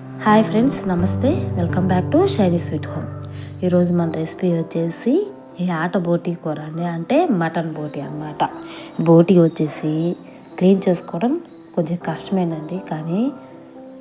Hi friends namaste. Welcome back to shiny sweet home. ఈరోజు మన recipe వచ్చేసి ఈ ఆట బోటీ కూర అండి. అంటే మటన్ బోటీ అన్నమాట. బోటీ వచ్చేసి క్లీన్ చేసుకోవడం కొంచెం కష్టమేనండి. కానీ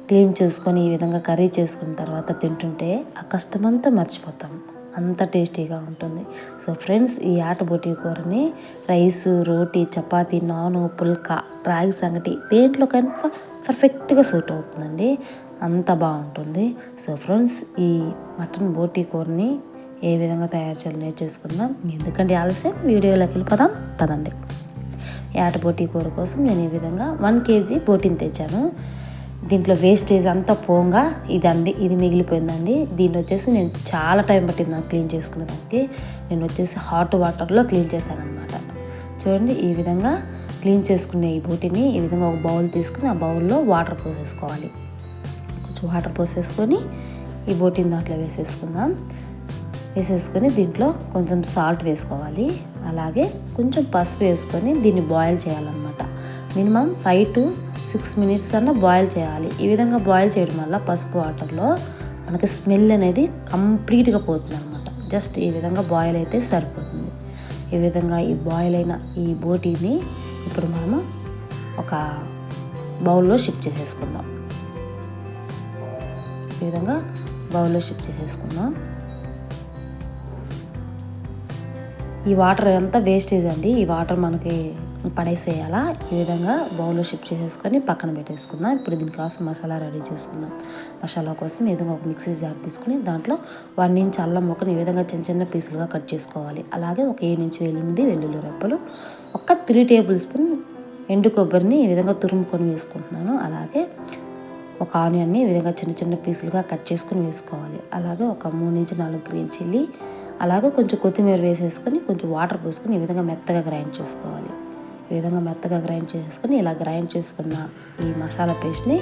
క్లీన్ చేసుకొని ఈ విధంగా కర్రీ చేసుకున్న తర్వాత తింటుంటే ఆ కష్టమంతా మర్చిపోతాం. అంత టేస్టీగా ఉంటుంది. సో ఫ్రెండ్స్ ఈ ఆట బోటీ కూరని రైసు రోటీ చపాతి నాను పుల్కా రాగి సంగటి దేంట్లో కనుక పర్ఫెక్ట్గా సూట్ అవుతుందండి. అంత బాగుంటుంది. సో ఫ్రెండ్స్ ఈ మటన్ బోటీ కూరని ఏ విధంగా తయారు చేయాలో నేర్చేసుకుందాం ఎందుకంటే ఆలస్యం వీడియోలోకి వెళ్ళిపోదాం. పదండి. యాట బోటీ కూర కోసం నేను ఈ విధంగా వన్ కేజీ బోటీని తెచ్చాను. దీంట్లో వేస్టేజ్ అంతా పోంగా ఇదండి ఇది మిగిలిపోయిందండి. దీన్ని వచ్చేసి నేను చాలా టైం పట్టింది నాకు క్లీన్ చేసుకునేదానికి నేను వచ్చేసి హాట్ వాటర్లో క్లీన్ చేశాను అనమాట చూడండి ఈ విధంగా క్లీన్ చేసుకునే ఈ బోటీని ఈ విధంగా ఒక బౌల్ తీసుకుని ఆ బౌల్లో వాటర్ పోసేసుకోవాలి. కొంచెం వాటర్ పోసేసుకొని ఈ బోటీని దాంట్లో వేసేసుకుందాం. వేసేసుకొని దీంట్లో కొంచెం సాల్ట్ వేసుకోవాలి. అలాగే కొంచెం పసుపు వేసుకొని దీన్ని బాయిల్ చేయాలన్నమాట. Minimum five to six minutes అన్న బాయిల్ చేయాలి. ఈ విధంగా బాయిల్ చేయడం వల్ల పసుపు వాటర్లో మనకి స్మెల్ అనేది కంప్లీట్గా పోతుంది అనమాట జస్ట్ ఈ విధంగా బాయిల్ అయితే సరిపోతుంది. ఈ విధంగా ఈ బాయిల్ అయిన ఈ బోటీని ఇప్పుడు మనము ఒక బౌల్లో షిఫ్ట్ చేసేసుకుందాం. ఈ విధంగా బౌల్లో షిఫ్ట్ చేసేసుకుందాం. ఈ వాటర్ అంతా వేస్టేజ్ అండి. ఈ వాటర్ మనకి పడేసేయాలా? ఈ విధంగా బౌల్లో షిఫ్ట్ చేసేసుకొని పక్కన పెట్టేసుకుందాం. ఇప్పుడు దీనికోసం మసాలా రెడీ చేసుకుందాం. మసాలా కోసం ఏదో ఒక మిక్సీ జార్ తీసుకుని దాంట్లో వన్ ఇంచ్ అల్లం మొక్కను ఈ విధంగా చిన్న చిన్న పీసులుగా కట్ చేసుకోవాలి. అలాగే ఒక ఏడు నుంచి ఎనిమిది వెల్లుల్లి రెప్పలు ఒక త్రీ టేబుల్ స్పూన్ ఎండు కొబ్బరిని ఈ విధంగా తురుముకొని వేసుకుంటున్నాను. అలాగే ఒక ఆనియన్ని ఈ విధంగా చిన్న చిన్న పీసులుగా కట్ చేసుకుని వేసుకోవాలి. అలాగే ఒక మూడు నుంచి నాలుగు గ్రీన్ చిల్లీ అలాగే కొంచెం కొత్తిమీర వేసేసుకొని కొంచెం వాటర్ పోసుకొని ఈ విధంగా మెత్తగా గ్రైండ్ చేసుకోవాలి. ఈ విధంగా మెత్తగా గ్రైండ్ చేసుకొని ఇలా గ్రైండ్ చేసుకున్న ఈ మసాలా పేస్ట్ని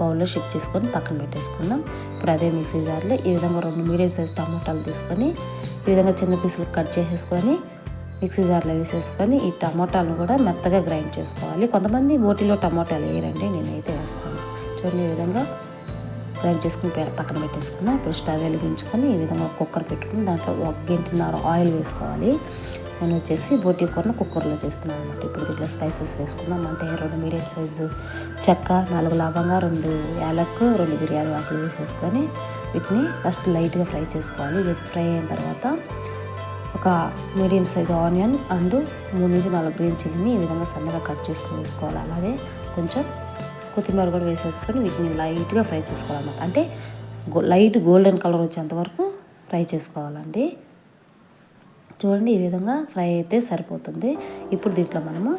బౌల్లో షిఫ్ట్ చేసుకొని పక్కన పెట్టేసుకుందాం. ఇప్పుడు అదే మిక్సీ జార్లో ఈ విధంగా రెండు మీడియం సైజ్ టమాటాలు తీసుకొని ఈ విధంగా చిన్న పీసులు కట్ చేసేసుకొని మిక్సీ జార్లో వేసేసుకొని ఈ టమాటాలను కూడా మెత్తగా గ్రైండ్ చేసుకోవాలి. కొంతమంది బోటిలో టమాటాలు వేయరండి నేనైతే వేస్తాను. చూడండి ఈ విధంగా గ్రైండ్ చేసుకుని పక్కన పెట్టేసుకున్నాం ఇప్పుడు స్టవ్ వెలిగించుకొని ఈ విధంగా కుక్కర్ పెట్టుకుని దాంట్లో ఒక గంటన్నర ఆయిల్ వేసుకోవాలి. నేను వచ్చేసి బోటి కూరను కుక్కర్లో చేస్తున్నాను అనమాట ఇప్పుడు దీంట్లో స్పైసెస్ వేసుకుందాం. అంటే రెండు మీడియం సైజు చెక్క నాలుగు లవంగా రెండు యాలకు రెండు బిర్యానీ ఆకులు వేసేసుకొని వీటిని ఫస్ట్ లైట్గా ఫ్రై చేసుకోవాలి. ఇది ఫ్రై అయిన తర్వాత ఒక మీడియం సైజ్ ఆనియన్ అండ్ మూడు నుంచి నాలుగు గ్రీన్ చిల్లీని ఈ విధంగా సన్నగా కట్ చేసుకుని వేసుకోవాలి. అలాగే కొంచెం కొత్తిమీర కూడా వేసేసుకొని వీటిని లైట్గా ఫ్రై చేసుకోవాలన్నమాట. అంటే గో లైట్ గోల్డెన్ కలర్ వచ్చేంత వరకు ఫ్రై చేసుకోవాలండి. చూడండి ఈ విధంగా ఫ్రై అయితే సరిపోతుంది. ఇప్పుడు దీంట్లో మనము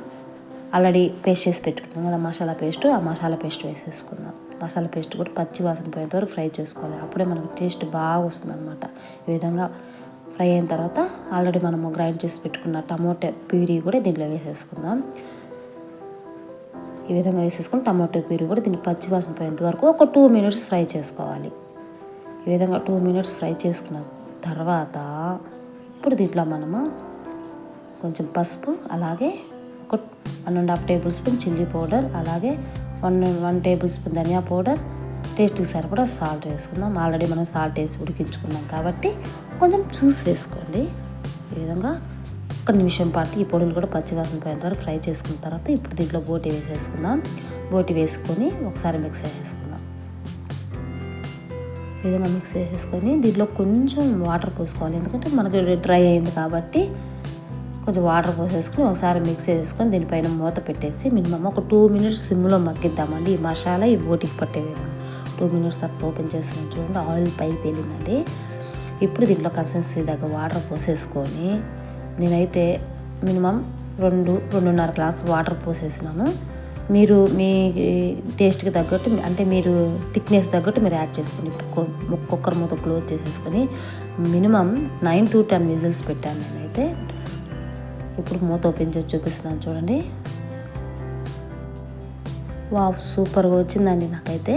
ఆల్రెడీ పేస్ట్ చేసి పెట్టుకున్నాం కదా మసాలా పేస్ట్. ఆ మసాలా పేస్ట్ వేసేసుకుందాం. మసాలా పేస్ట్ కూడా పచ్చి వాసన పోయేంత వరకు ఫ్రై చేసుకోవాలి. అప్పుడే మనకు టేస్ట్ బాగా వస్తుంది అనమాట ఈ విధంగా ఫ్రై అయిన తర్వాత ఆల్రెడీ మనము గ్రైండ్ చేసి పెట్టుకున్న టమోటా ప్యూరీ కూడా దీంట్లో వేసేసుకుందాం. ఈ విధంగా వేసేసుకుని టమాటో ప్యూరీ కూడా దీన్ని పచ్చి వాసన పోయేంత వరకు ఒక టూ మినిట్స్ ఫ్రై చేసుకోవాలి. ఈ విధంగా టూ మినిట్స్ ఫ్రై చేసుకున్న తర్వాత ఇప్పుడు దీంట్లో మనము కొంచెం పసుపు అలాగే ఒక one and half tablespoon chilli powder అలాగే one one tablespoon dhania powder టేస్ట్కి సరిపడా సాల్ట్ వేసుకుందాం. ఆల్రెడీ మనం సాల్ట్ వేసి ఉడికించుకున్నాం కాబట్టి కొంచెం చూసి వేసుకోండి. ఈ విధంగా ఒక నిమిషం పాటు ఈ పొడులు కూడా పచ్చివాసన పోయిన తర్వాత ఫ్రై చేసుకున్న తర్వాత ఇప్పుడు దీంట్లో బోటి వేసేసుకుందాం. బోటి వేసుకొని ఒకసారి మిక్స్ చేసేసుకుందాం. ఈ విధంగా మిక్స్ చేసేసుకొని దీంట్లో కొంచెం వాటర్ పోసుకోవాలి. ఎందుకంటే మనకి డ్రై అయింది కాబట్టి కొంచెం వాటర్ పోసేసుకొని ఒకసారి మిక్స్ చేసుకొని దీనిపైన మూత పెట్టేసి మినిమం ఒక టూ మినిట్స్ సిమ్లో మగ్గిద్దామండి. ఈ మసాలా ఈ బోటికి పట్టే విధంగా. టూ మినిట్స్ తర్వాత ఓపెన్ చేస్తున్నాం చూడండి. ఆయిల్ పైకి తేలిందండి. ఇప్పుడు దీంట్లో కన్సిస్టెన్సీ దగ్గర వాటర్ పోసేసుకొని నేనైతే మినిమం రెండు రెండున్నర గ్లాస్ వాటర్ పోసేసినాను. మీరు మీ టేస్ట్కి తగ్గట్టు అంటే మీరు థిక్నెస్ తగ్గట్టు మీరు యాడ్ చేసుకోండి ఇప్పుడు కుక్కర్ మూత క్లోజ్ చేసేసుకొని minimum nine to ten whistles పెట్టాను నేనైతే. ఇప్పుడు మూత ఓపెన్ చేసి చూపిస్తున్నాను చూడండి. వావ్ సూపర్గా వచ్చిందండి నాకైతే.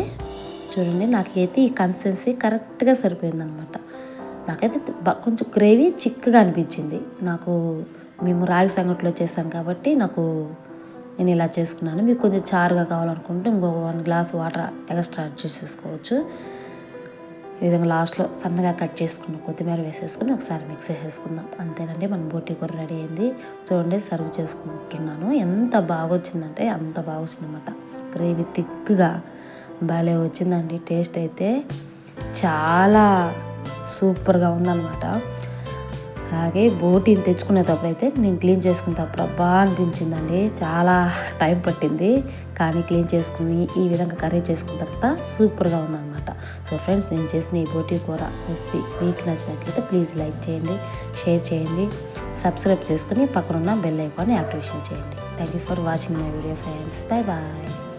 చూడండి నాకైతే ఈ కన్సిస్టెన్సీ కరెక్ట్గా సరిపోయిందనమాట. నాకైతే కొంచెం గ్రేవీ చిక్కగా అనిపించింది. నాకు మేము రాగి సంగట్లో చేస్తాం కాబట్టి నాకు నేను ఇలా చేసుకున్నాను. మీకు కొంచెం చారుగా కావాలనుకుంటే ఇంకో one glass water extra add చేసేసుకోవచ్చు. ఈ విధంగా లాస్ట్లో సన్నగా కట్ చేసుకున్న కొత్తిమీర వేసేసుకుని ఒకసారి మిక్స్ చేసేసుకుందాం. అంతేనండి మన బోటి కూర రెడీ అయింది. చూడండి సర్వ్ చేసుకుంటున్నాను. ఎంత బాగా వచ్చిందంటే అంత బాగా వచ్చిందన్నమాట గ్రేవీ థిక్గా భలే వచ్చిందండి. టేస్ట్ అయితే చాలా సూపర్గా ఉందన్నమాట. అలాగే బోటిని తెచ్చుకునేటప్పుడు అయితే నేను క్లీన్ చేసుకునేటప్పుడు అబ్బా అనిపించిందండి. చాలా టైం పట్టింది. కానీ క్లీన్ చేసుకుని ఈ విధంగా కర్రీ చేసుకున్న తర్వాత సూపర్గా ఉందన్నమాట. సో ఫ్రెండ్స్ నేను చేసిన ఈ బోటి కూర రెసిపీ మీకు నచ్చినట్లయితే ప్లీజ్ లైక్ చేయండి షేర్ చేయండి సబ్స్క్రైబ్ చేసుకుని పక్కనున్న బెల్ ఐకాన్ యాక్టివేషన్ చేయండి. Thank you for watching my video friends. Bye bye.